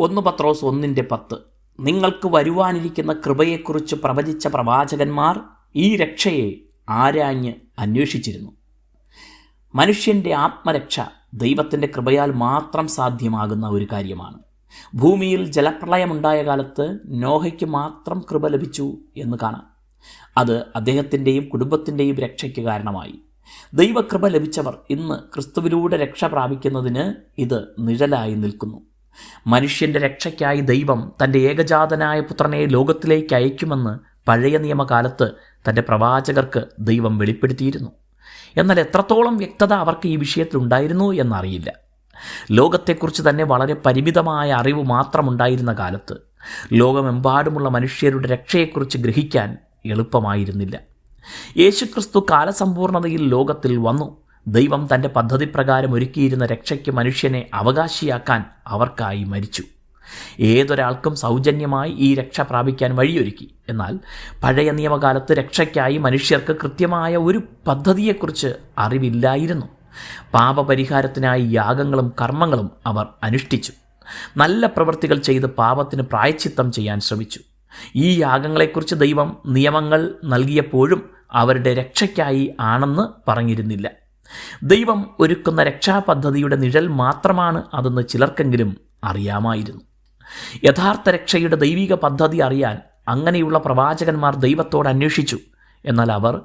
ഒന്ന് പത്രോസ് ഒന്നിന്റെ പത്ത്. നിങ്ങൾക്ക് വരുവാനിരിക്കുന്ന കൃപയെക്കുറിച്ച് പ്രവചിച്ച പ്രവാചകന്മാർ ഈ രക്ഷയെ ആരാഞ്ഞ് അന്വേഷിച്ചിരുന്നു. മനുഷ്യന്റെ ആത്മരക്ഷ ദൈവത്തിന്റെ കൃപയാൽ മാത്രം സാധ്യമാകുന്ന ഒരു കാര്യമാണ്. ഭൂമിയിൽ ജലപ്രളയമുണ്ടായ കാലത്ത് നോഹയ്ക്ക് മാത്രം കൃപ ലഭിച്ചു എന്ന് കാണാം. അത് അദ്ദേഹത്തിന്റെയും കുടുംബത്തിന്റെയും രക്ഷയ്ക്ക് കാരണമായി. ദൈവകൃപ ലഭിച്ചവർ ഇന്ന് ക്രിസ്തുവിലൂടെ രക്ഷ പ്രാപിക്കുന്നതിന് ഇത് നിഴലായി നിൽക്കുന്നു. മനുഷ്യന്റെ രക്ഷയ്ക്കായി ദൈവം തന്റെ ഏകജാതനായ പുത്രനെ ലോകത്തിലേക്ക് അയക്കുമെന്ന് പഴയ നിയമകാലത്ത് തന്റെ പ്രവാചകർക്ക് ദൈവം വെളിപ്പെടുത്തിയിരുന്നു. എന്നാൽ എത്രത്തോളം വ്യക്തത അവർക്ക് ഈ വിഷയത്തിൽ വിഷയത്തിലുണ്ടായിരുന്നു എന്നറിയില്ല. ലോകത്തെക്കുറിച്ച് തന്നെ വളരെ പരിമിതമായ അറിവ് മാത്രമുണ്ടായിരുന്ന കാലത്ത് ലോകമെമ്പാടുമുള്ള മനുഷ്യരുടെ രക്ഷയെക്കുറിച്ച് ഗ്രഹിക്കാൻ എളുപ്പമായിരുന്നില്ല. യേശുക്രിസ്തു കാലസമ്പൂർണതയിൽ ലോകത്തിൽ വന്നു. ദൈവം തന്റെ പദ്ധതി പ്രകാരം ഒരുക്കിയിരുന്ന രക്ഷയ്ക്ക് മനുഷ്യനെ അവകാശിയാക്കാൻ അവർക്കായി മരിച്ചു. ഏതൊരാൾക്കും സൗജന്യമായി ഈ രക്ഷ പ്രാപിക്കാൻ വഴിയൊരുക്കി. എന്നാൽ പഴയ നിയമകാലത്ത് രക്ഷയ്ക്കായി മനുഷ്യർക്ക് കൃത്യമായ ഒരു പദ്ധതിയെക്കുറിച്ച് അറിവില്ലായിരുന്നു. പാപപരിഹാരത്തിനായി യാഗങ്ങളും കർമ്മങ്ങളും അവർ അനുഷ്ഠിച്ചു. നല്ല പ്രവൃത്തികൾ ചെയ്ത് പാപത്തിന് പ്രായച്ചിത്തം ചെയ്യാൻ ശ്രമിച്ചു. ഈ യാഗങ്ങളെക്കുറിച്ച് ദൈവം നിയമങ്ങൾ നൽകിയപ്പോഴും അവരുടെ രക്ഷയ്ക്കായി ആണെന്ന് പറഞ്ഞിരുന്നില്ല. ദൈവം ഒരുക്കുന്ന രക്ഷാപദ്ധതിയുടെ നിഴൽ മാത്രമാണ് അതെന്ന് ചിലർക്കെങ്കിലും അറിയാമായിരുന്നു. യഥാർത്ഥ രക്ഷയുടെ ദൈവിക പദ്ധതി അറിയാൻ അങ്ങനെയുള്ള പ്രവാചകന്മാർ ദൈവത്തോട് അന്വേഷിച്ചു. എന്നാൽ അവർ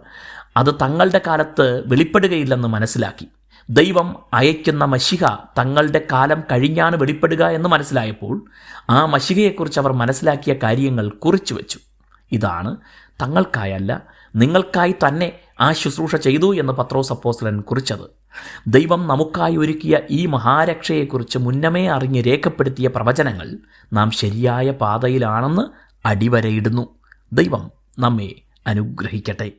അത് തങ്ങളുടെ കാലത്ത് വെളിപ്പെടുകയില്ലെന്ന് മനസ്സിലാക്കി. ദൈവം അയക്കുന്ന മഷിക തങ്ങളുടെ കാലം കഴിഞ്ഞാണ് വെളിപ്പെടുക എന്ന് മനസ്സിലായപ്പോൾ ആ മഷികയെക്കുറിച്ച് അവർ മനസ്സിലാക്കിയ കാര്യങ്ങൾ കുറിച്ചു വെച്ചു. ഇതാണ് തങ്ങൾക്കായല്ല നിങ്ങൾക്കായി തന്നെ ആ ശുശ്രൂഷ ചെയ്തു എന്ന് പത്രോസ് അപ്പോസ്ലൻ കുറിച്ചത്. ദൈവം നമുക്കായി ഒരുക്കിയ ഈ മഹാരക്ഷയെക്കുറിച്ച് മുന്നമേ അറിഞ്ഞ് രേഖപ്പെടുത്തിയ പ്രവചനങ്ങൾ നാം ശരിയായ പാതയിലാണെന്ന് അടിവരയിടുന്നു. ദൈവം നമ്മെ അനുഗ്രഹിക്കട്ടെ.